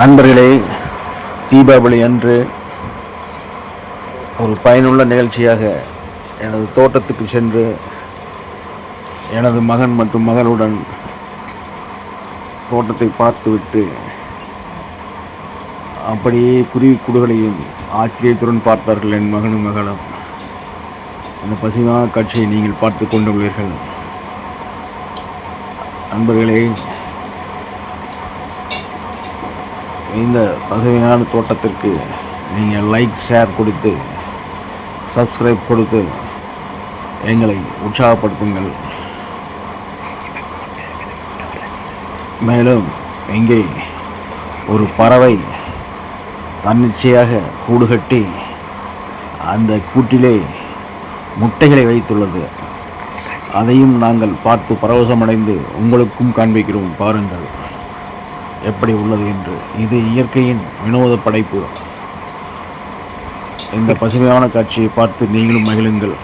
நண்பர்களே தீபாவளி அன்று ஒரு பயனுள்ள நிகழ்ச்சியாக எனது தோட்டத்துக்கு சென்று எனது மகன் மற்றும் மகளுடன் தோட்டத்தை பார்த்துவிட்டு அப்படியே குருவி குடுகளையும் ஆச்சரியத்துடன் பார்த்தார்கள் என் மகனும் மகளும். அந்த பசுமையான காட்சியை நீங்கள் பார்த்து கொண்டுள்ளீர்கள். நண்பர்களே இந்த பசுமையான தோட்டத்திற்கு நீங்கள் லைக் ஷேர் கொடுத்து சப்ஸ்கிரைப் கொடுத்து எங்களை உற்சாகப்படுத்துங்கள். மேலும் இங்கே ஒரு பறவை தன்னிச்சையாக கூடு கட்டி அந்த கூட்டிலே முட்டைகளை வைத்துள்ளது. அதையும் நாங்கள் பார்த்து பரவசமடைந்து உங்களுக்கும் காண்பிக்கிறோம். பாருங்கள். எப்படி உள்ளது என்று. இது இயற்கையின் வினோத படைப்பு. இந்த பசுமையான காட்சியை பார்த்து நீங்களும் மகிழுங்கள்.